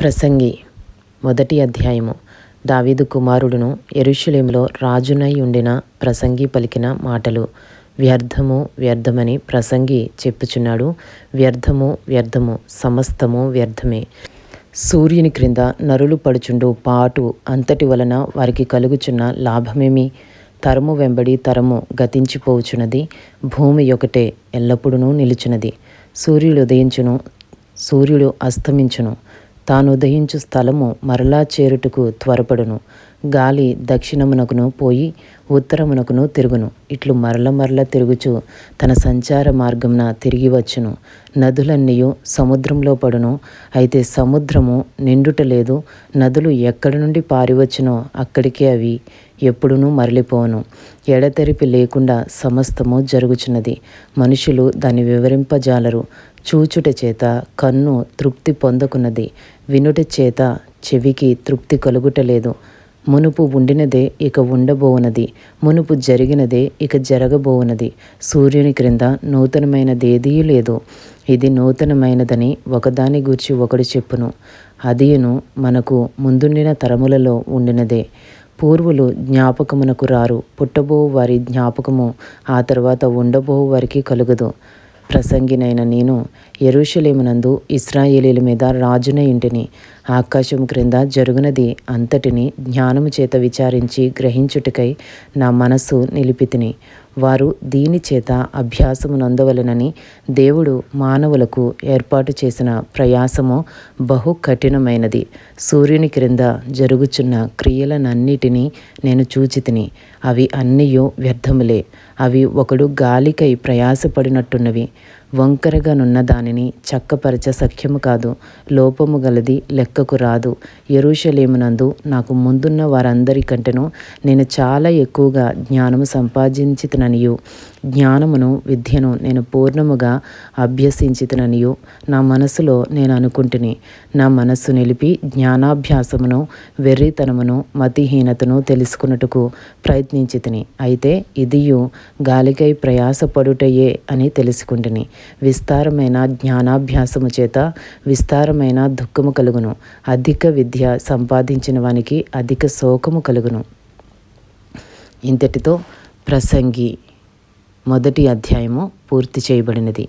ప్రసంగి మొదటి అధ్యాయము. దావీదు కుమారుడును ఎరుషులేములో రాజునై ఉండిన ప్రసంగి పలికిన మాటలు. వ్యర్థము వ్యర్థమని ప్రసంగి చెప్పుచున్నాడు. వ్యర్థము వ్యర్థము సమస్తము వ్యర్థమే. సూర్యుని క్రింద నరులు పడుచుండు పాటు అంతటి వలన వారికి కలుగుచున్న లాభమేమి? తరము వెంబడి తరము గతించిపోవుచున్నది. భూమి ఒకటే ఎల్లప్పుడూ నిలుచున్నది. సూర్యుడు ఉదయించును సూర్యుడు అస్తమించును. తాను ఉదయించు స్థలము మరలా చేరుటకు త్వరపడును. గాలి దక్షిణమునకును పోయి ఉత్తరమునకును తిరుగును. ఇట్లు మరల మరల తిరుగుచు తన సంచార మార్గంన తిరిగి వచ్చును. నదులన్నీయు సముద్రంలో పడును. అయితే సముద్రము నిండుట లేదు. నదులు ఎక్కడి నుండి పారివచ్చునో అక్కడికే అవి ఎప్పుడునూ మరలిపోను ఎడతెరిపి లేకుండా సమస్తము జరుగుచున్నది. మనుషులు దాన్ని వివరింపజాలరు. చూచుట చేత కన్ను తృప్తి పొందకున్నది. వినుట చేత చెవికి తృప్తి కలుగుటలేదు మునుపు ఉండినదే ఇక ఉండబోవునది. మునుపు జరిగినదే ఇక జరగబోవునది. సూర్యుని క్రింద నూతనమైనదేదీ లేదు. ఇది నూతనమైనదని ఒకదాని గూర్చి ఒకడు చెప్పును. అదియును మనకు ముందుండిన తరములలో ఉండినదే. పూర్వులు జ్ఞాపకమునకు రారు. పుట్టబోవు వారి జ్ఞాపకము ఆ తర్వాత ఉండబోవు వారికి కలుగదు. ప్రసంగినైన నేను ఎరుషలేమునందు ఇస్రాయేలీల మీద రాజున ఇంటిని ఆకాశం క్రింద జరుగునది అంతటిని జ్ఞానము చేత విచారించి గ్రహించుటకై నా మనస్సు నిలిపితిని. వారు దీని చేత అభ్యాసము నందవలనని దేవుడు మానవులకు ఏర్పాటు చేసిన ప్రయాసము బహు కఠినమైనది. సూర్యుని క్రింద జరుగుచున్న క్రియలనన్నిటినీ నేను చూచితిని. అవి అన్నీయో వ్యర్థములే. అవి ఒకడు గాలికై ప్రయాసపడినట్టున్నవి. వంకరగానున్న దానిని చక్కపరచ సఖ్యము కాదు లోపము గలది లెక్కకు రాదు. ఎరుషలేమునందు నాకు ముందున్న వారందరికంటేను నేను చాలా ఎక్కువగా జ్ఞానము సంపాదించితననియు. జ్ఞానమును విద్యను నేను పూర్ణముగా అభ్యసించితననియు. నా మనసులో నేను అనుకుంటుని నా మనస్సు నిలిపి జ్ఞానాభ్యాసమును వెర్రితనమును మతిహీనతను తెలుసుకున్నట్టుకు ప్రయత్నించితిని. అయితే ఇదియు గాలికై ప్రయాసపడుటయే అని తెలుసుకుంటుని. విస్తారమైన జ్ఞానాభ్యాసము చేత విస్తారమైన దుఃఖము కలుగును. అధిక విద్య సంపాదించిన వానికి అధిక శోకము కలుగును. ఇంతటితో ప్రసంగి మొదటి అధ్యాయము పూర్తి చేయబడినది.